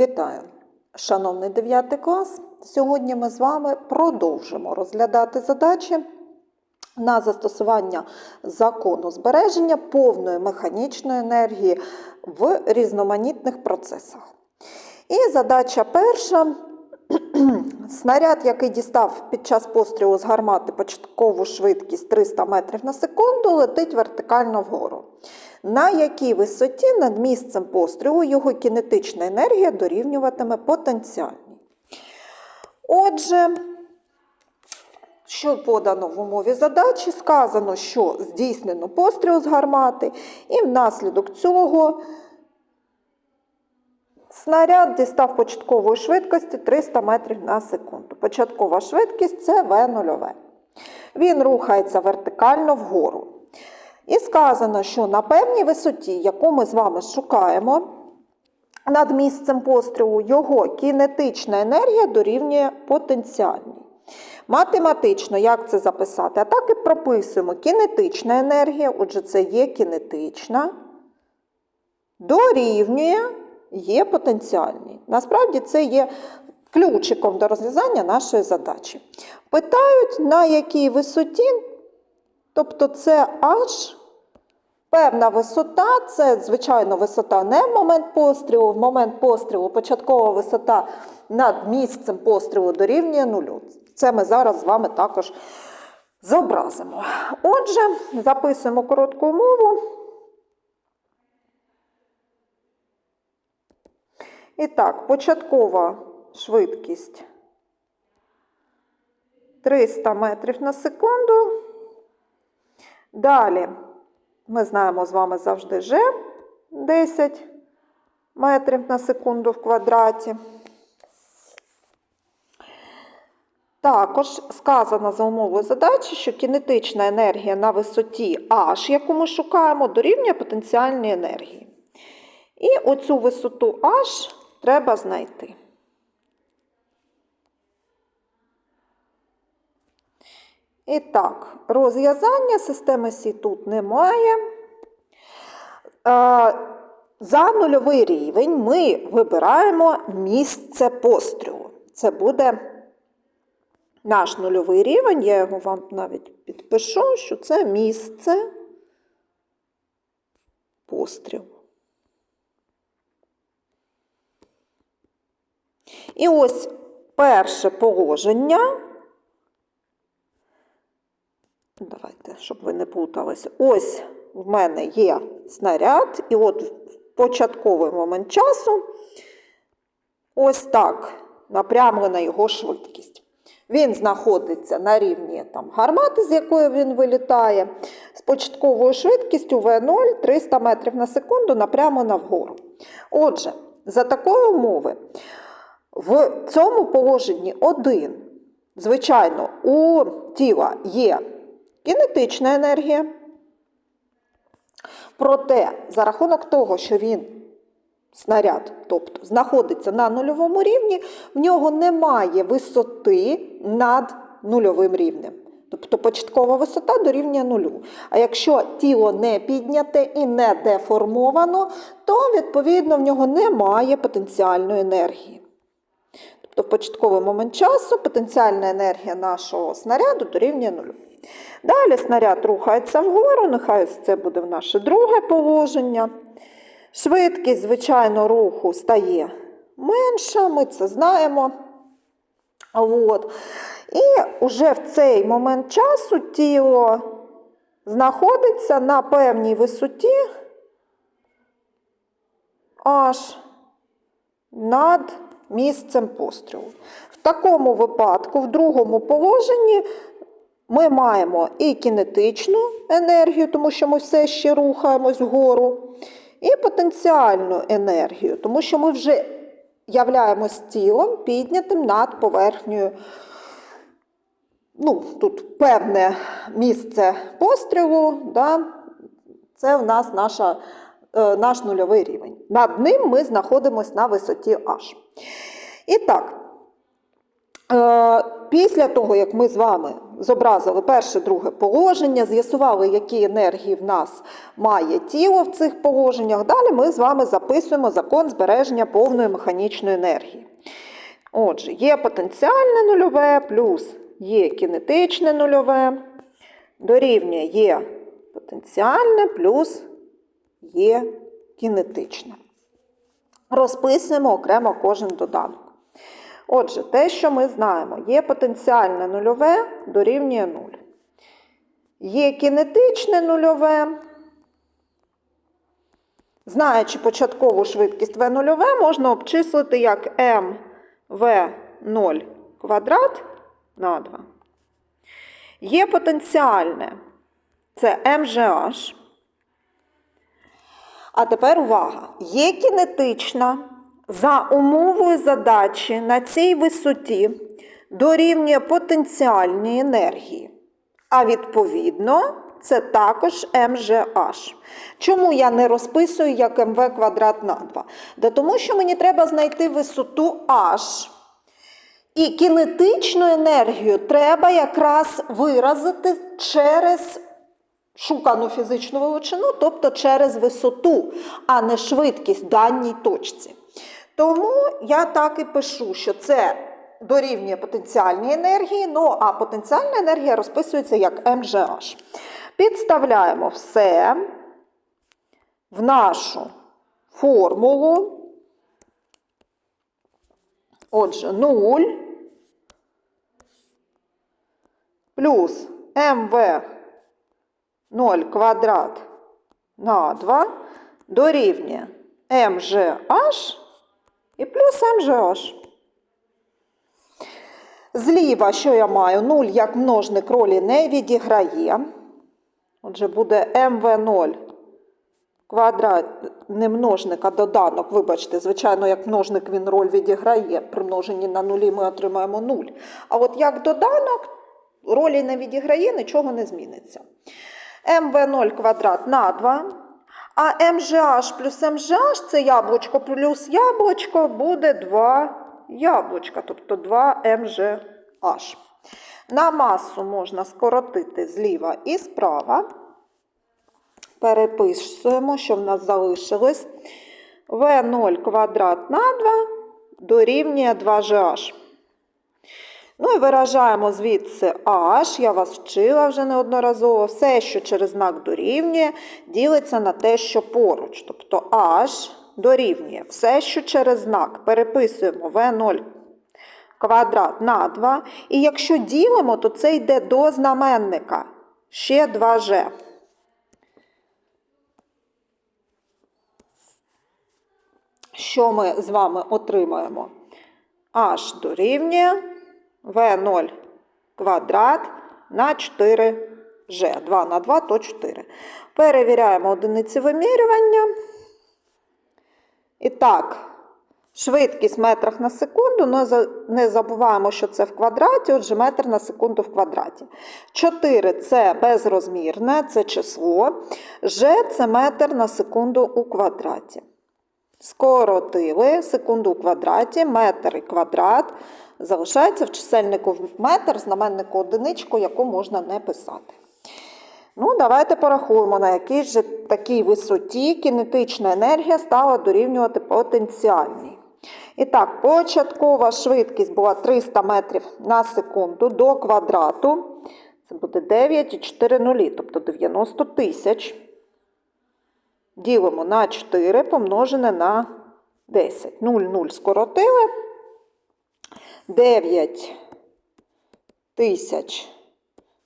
Вітаю, шановний 9 клас. Сьогодні ми з вами продовжимо розглядати задачі на застосування закону збереження повної механічної енергії в різноманітних процесах. І задача перша. Снаряд, який дістав під час пострілу з гармати початкову швидкість 300 метрів на секунду, летить вертикально вгору. На якій висоті над місцем пострілу його кінетична енергія дорівнюватиме потенціальній. Отже, що подано в умові задачі, сказано, що здійснено постріл з гармати, і внаслідок цього снаряд дістав початкової швидкості 300 метрів на секунду. Початкова швидкість це В0. Він рухається вертикально вгору. І сказано, що на певній висоті, яку ми з вами шукаємо, над місцем пострілу його кінетична енергія дорівнює потенціальній. Математично, як це записати? А так і прописуємо кінетична енергія, отже, це є кінетична, дорівнює є потенціальній. Насправді це є ключиком до розв'язання нашої задачі. Питають, на якій висоті, тобто це аж певна висота, це, звичайно, висота не в момент пострілу, в момент пострілу початкова висота над місцем пострілу дорівнює нулю. Це ми зараз з вами також зобразимо. Отже, записуємо коротку умову. І так, початкова швидкість 300 метрів на секунду. Далі ми знаємо з вами завжди G 10 метрів на секунду в квадраті. Також сказано за умовою задачі, що кінетична енергія на висоті H, яку ми шукаємо, дорівнює потенціальній енергії. І оцю висоту H треба знайти. І так, розв'язання системи Сі тут немає. Е, За нульовий рівень ми вибираємо місце пострілу. Це буде наш нульовий рівень, я його вам навіть підпишу, що це місце пострілу. І ось перше положення. Давайте, щоб ви не плуталися. Ось в мене є снаряд, і от в початковий момент часу ось так напрямлена його швидкість. Він знаходиться на рівні там, гармати, з якої він вилітає, з початковою швидкістю В0 300 метрів на секунду напрямлена вгору. Отже, за такої умови, в цьому положенні 1, звичайно, у тіла є кінетична енергія. Проте, за рахунок того, що він снаряд, тобто знаходиться на нульовому рівні, в нього немає висоти над нульовим рівнем. Тобто початкова висота дорівнює нулю. А якщо тіло не підняте і не деформовано, то відповідно в нього немає потенціальної енергії. Тобто в початковий момент часу потенціальна енергія нашого снаряду дорівнює нулю. Далі снаряд рухається вгору, нехай це буде в наше друге положення. Швидкість, звичайно, руху стає менша, ми це знаємо. От. І вже в цей момент часу тіло знаходиться на певній висоті аж над місцем пострілу. В такому випадку, в другому положенні, ми маємо і кінетичну енергію, тому що ми все ще рухаємось вгору, і потенціальну енергію, тому що ми вже являємось тілом піднятим над поверхнею. Ну, Тут певне місце пострілу, да, це в нас наша, е, наш нульовий рівень. Над ним ми знаходимося на висоті H. І так, Е, Після того, як ми з вами зобразили перше, друге положення, з'ясували, які енергії в нас має тіло в цих положеннях, далі ми з вами записуємо закон збереження повної механічної енергії. Отже, є потенціальне нульове плюс є кінетичне нульове, дорівнює є потенціальне плюс є кінетичне. Розписуємо окремо кожен доданок. Отже, те, що ми знаємо, є потенціальне нульове дорівнює 0. Є кінетичне нульове. Знаючи початкову швидкість v нульове, можна обчислити як mv0 квадрат на 2. Є потенціальне це mgh. А тепер увага! Є кінетична за умовою задачі на цій висоті дорівнює потенціальній енергії. А відповідно, це також МЖH. Чому я не розписую як МВ квадрат на 2? Да тому що мені треба знайти висоту H. І кінетичну енергію треба якраз виразити через шукану фізичну величину, тобто через висоту, а не швидкість даній точці. Тому я так і пишу, що це дорівнює потенціальній енергії, ну а потенціальна енергія розписується як МЖH. Підставляємо все в нашу формулу. Отже, 0 плюс МВ 0 квадрат на 2 дорівнює МЖH і плюс МЖH. Зліва, що я маю? 0 як множник ролі не відіграє. Отже, буде МВ0 квадрат не множник, а доданок. Вибачте, звичайно, як множник він роль відіграє. При множенні на нулі ми отримаємо 0. А от як доданок ролі не відіграє, нічого не зміниться. МВ0 квадрат на 2. А MGH плюс MGH це яблучко плюс яблучко буде 2 яблучка, тобто 2 MGH. На масу можна скоротити зліва і справа. Переписуємо, що в нас залишилось. В0 квадрат на 2 дорівнює 2GH. Ну і виражаємо звідси H, я вас вчила вже неодноразово. Все, що через знак дорівнює, ділиться на те, що поруч. Тобто H дорівнює все, що через знак. Переписуємо V0 квадрат на 2. І якщо ділимо, то це йде до знаменника. Ще 2G. Що ми з вами отримаємо? H дорівнює В0 квадрат на 4G. 2 на 2 то 4. Перевіряємо одиниці вимірювання. І так, швидкість в метрах на секунду. Не забуваємо, що це в квадраті, отже, метр на секунду в квадраті. 4 це безрозмірне, це число. G це метр на секунду у квадраті. Скоротили секунду у квадраті, метр і квадрат. Залишається в чисельнику метр, знаменнику одиничку, яку можна не писати. Ну, давайте порахуємо, на якій же такій висоті кінетична енергія стала дорівнювати потенціальній. І так, початкова швидкість була 300 метрів на секунду до квадрату. Це буде 9,4 нулі, тобто 90 тисяч. Ділимо на 4 помножене на 10. 0, 0 скоротили. 9 тисяч.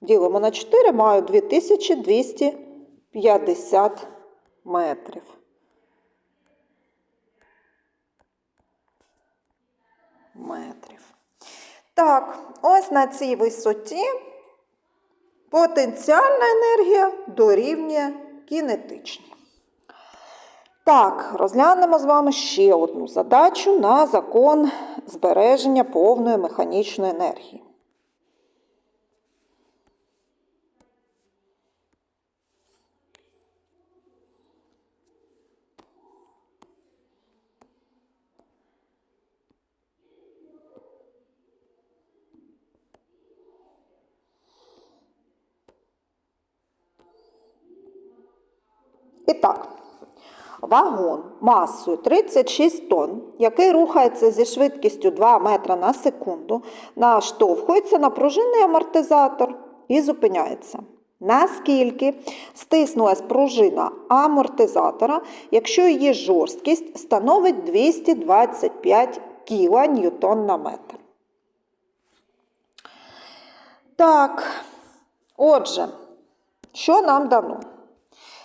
Ділимо на 4, маю 2250 метрів. Метрів. Так, ось на цій висоті потенціальна енергія дорівнює кінетичній. Так, розглянемо з вами ще одну задачу на закон збереження повної механічної енергії. І так, вагон масою 36 тонн, який рухається зі швидкістю 2 метра на секунду, наштовхується на пружинний амортизатор і зупиняється. Наскільки стиснулась пружина амортизатора, якщо її жорсткість становить 225 кг ньютон на метр. Так, отже, що нам дано?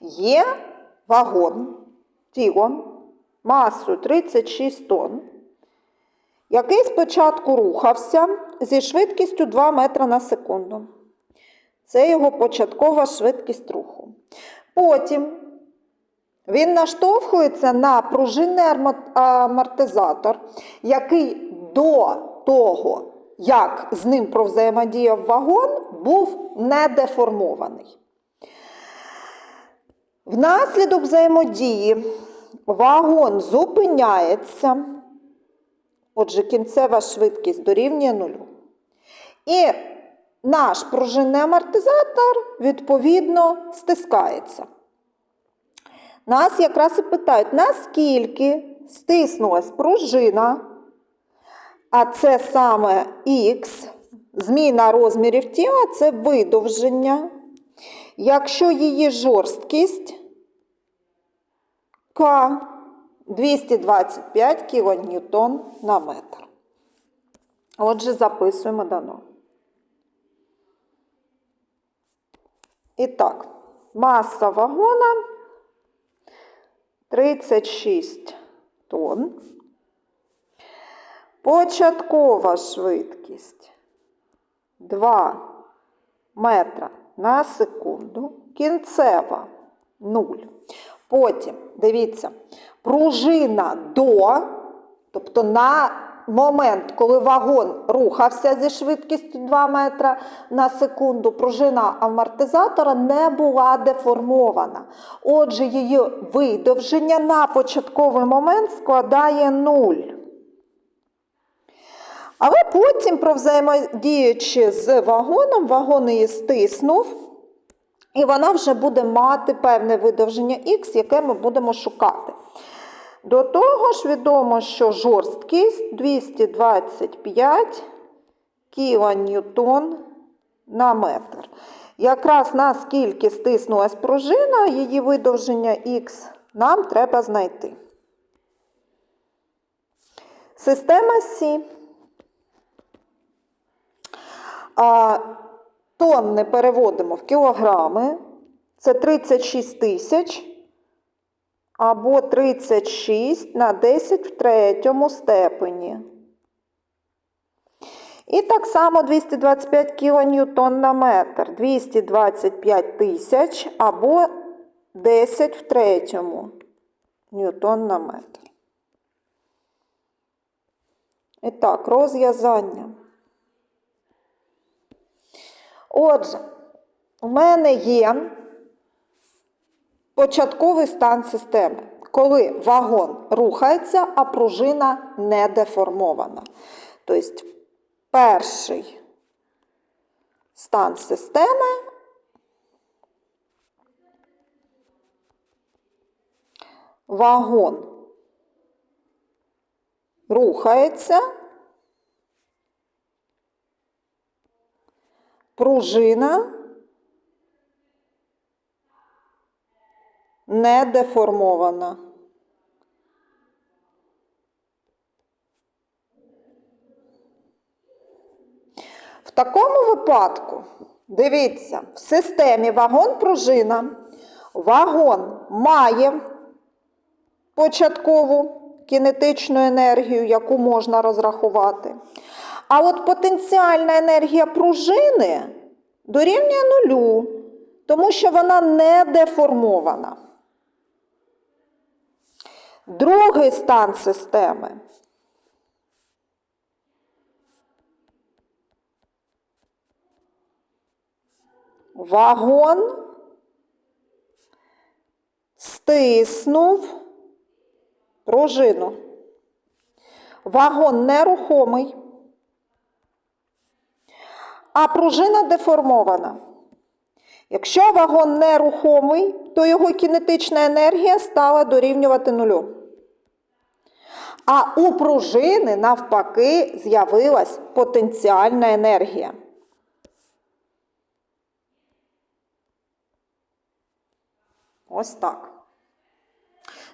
Є вагон тіло масою 36 тонн, який спочатку рухався зі швидкістю 2 метра на секунду. Це його початкова швидкість руху. Потім він наштовхується на пружинний амортизатор, який до того, як з ним провзаємодіяв вагон, був недеформований. Внаслідок взаємодії вагон зупиняється, отже, кінцева швидкість дорівнює нулю. І наш пружинний амортизатор, відповідно, стискається. Нас якраз і питають, наскільки стиснулась пружина, а це саме Х, зміна розмірів тіла це видовження. Якщо її жорсткість К 225 кН на метр. Отже, записуємо дано. І так, маса вагона 36 тонн. Початкова швидкість 2 метра на секунду. Кінцева 0. Потім, дивіться, пружина до, тобто на момент, коли вагон рухався зі швидкістю 2 метра на секунду, пружина амортизатора не була деформована. Отже, її видовження на початковий момент складає 0. Але потім, взаємодіючи з вагоном, вагон її стиснув, і вона вже буде мати певне видовження Х, яке ми будемо шукати. До того ж, відомо, що жорсткість 225 кН на метр. Якраз наскільки стиснулась пружина, її видовження Х нам треба знайти. Система Сі. Тонни переводимо в кілограми. Це 36 тисяч або 36 на 10 в третьому степені. І так само 225 кН на метр. 225 тисяч або 10 в третьому ньютон на метр. І так, розв'язання. Отже, у мене є початковий стан системи, коли вагон рухається, а пружина не деформована. Тобто, перший стан системи вагон рухається. Пружина не деформована. В такому випадку, дивіться, в системі вагон-пружина, вагон має початкову кінетичну енергію, яку можна розрахувати. А от потенціальна енергія пружини дорівнює нулю, тому що вона не деформована. Другий стан системи. Вагон стиснув пружину. Вагон нерухомий, а пружина деформована. Якщо вагон нерухомий, то його кінетична енергія стала дорівнювати нулю. А у пружини, навпаки, з'явилась потенціальна енергія. Ось так.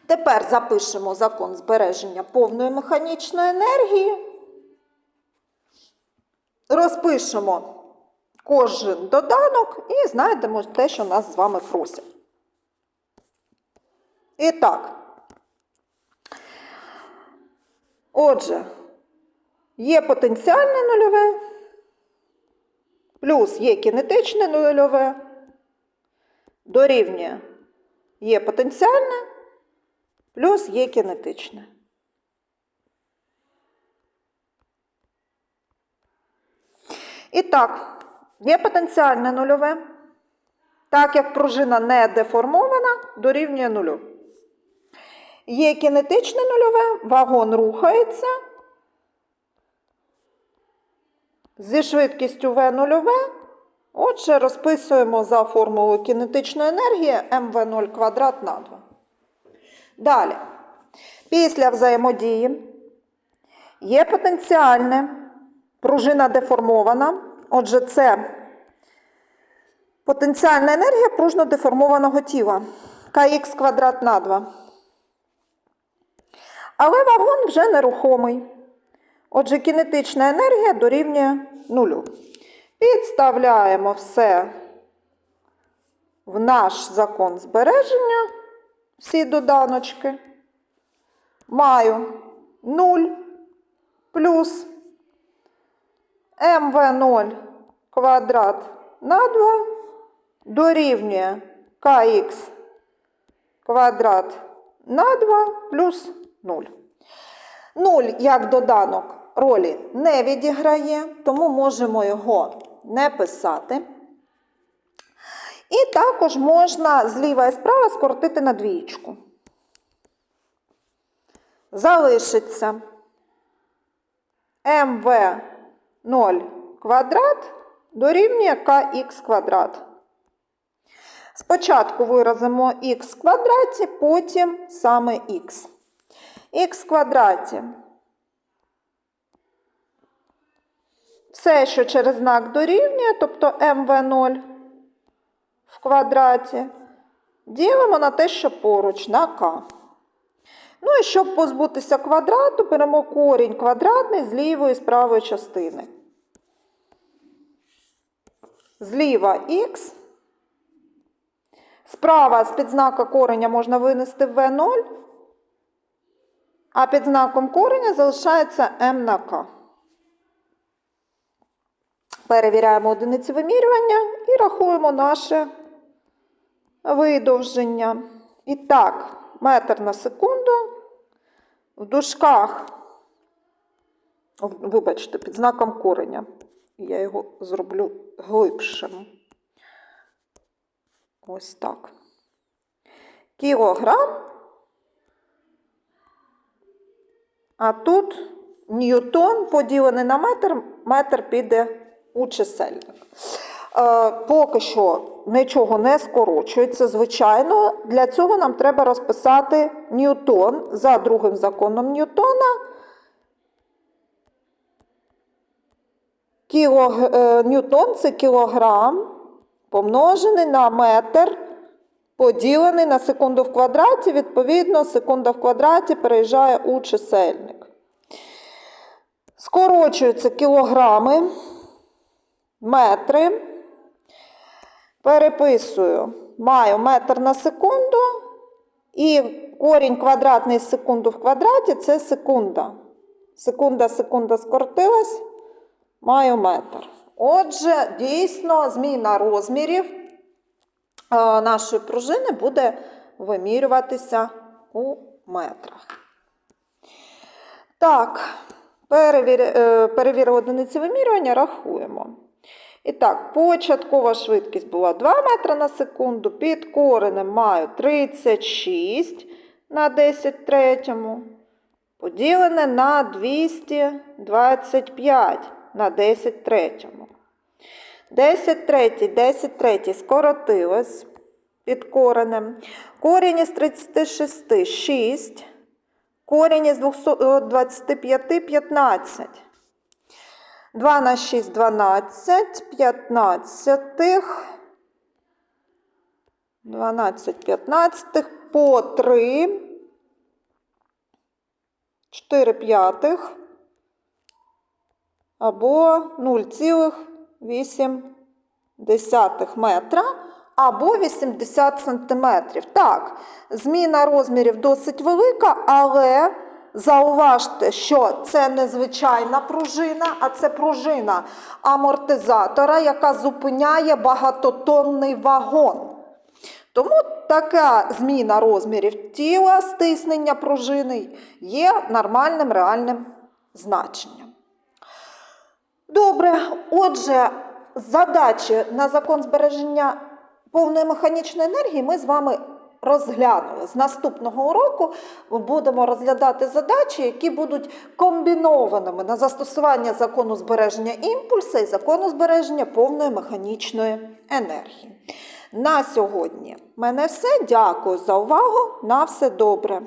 Тепер запишемо закон збереження повної механічної енергії. Розпишемо кожен доданок і знайдемо те, що нас з вами просять. І так. Отже, є потенціальне нульове, плюс є кінетичне нульове, дорівнює є потенціальне, плюс є кінетичне. І так, є потенціальне нульове, так як пружина не деформована, дорівнює нулю. Є кінетичне нульове, вагон рухається. Зі швидкістю В нульове. Отже, розписуємо за формулою кінетичної енергії МВ0 квадрат на 2. Далі. Після взаємодії є потенціальне, пружина деформована. Отже, це потенціальна енергія пружно деформованого тіла. КХ квадрат на 2. Але вагон вже нерухомий. Отже, кінетична енергія дорівнює нулю. Підставляємо все в наш закон збереження, всі доданочки. Маю 0 плюс МВ0 квадрат на 2 дорівнює КХ квадрат на 2 плюс 0. 0 як доданок ролі не відіграє, тому можемо його не писати. І також можна зліва і справа скоротити на двієчку. Залишиться МВ0 квадрат дорівнює КХ квадрат. Спочатку виразимо х в квадраті, потім саме х. х квадраті. Все, що через знак дорівнює, тобто МВ0 в квадраті, ділимо на те, що поруч, на К. Ну і щоб позбутися квадрату, беремо корінь квадратний з лівої і з правої частини. Зліва х. Справа з підзнака кореня можна винести В0, а під знаком кореня залишається М на К. Перевіряємо одиниці вимірювання і рахуємо наше видовження. І так, метр на секунду. В дужках, вибачте, під знаком кореня. Я його зроблю глибшим. Ось так. Кілограм. А тут ньютон поділений на метр, метр піде у чисельник. Е, поки що нічого не скорочується, звичайно. Для цього нам треба розписати ньютон за другим законом Ньютона. Кілог... Е, ньютон це кілограм помножений на метр, поділений на секунду в квадраті. Відповідно, секунда в квадраті переїжджає у чисельник. Скорочуються кілограми метри. Переписую, маю метр на секунду, і корінь квадратний з секунду в квадраті це секунда. Секунда, секунда скоротилась, маю метр. Отже, дійсно, зміна розмірів е, нашої пружини буде вимірюватися у метрах. Так, перевір... е, одиниці вимірювання, рахуємо. І так, початкова швидкість була 2 метри на секунду, під коренем маю 36 на 10 третьому, поділене на 225 на 10 третьому. 10 третій, 10 третій скоротилось під коренем. Корінь із 36 – 6. Корінь із 225 – 15. 2 на 6 – 12, 15, 12 15 по 3, 4 п'ятих або 0,8 метра або 80 сантиметрів. Так, зміна розмірів досить велика, але зауважте, що це не звичайна пружина, а це пружина амортизатора, яка зупиняє багатотонний вагон. Тому така зміна розмірів тіла, стиснення пружини є нормальним реальним значенням. Добре, отже, задачі на закон збереження повної механічної енергії ми з вами розглянули. З наступного уроку будемо розглядати задачі, які будуть комбінованими на застосування закону збереження імпульсу і закону збереження повної механічної енергії. На сьогодні в мене все. Дякую за увагу. На все добре.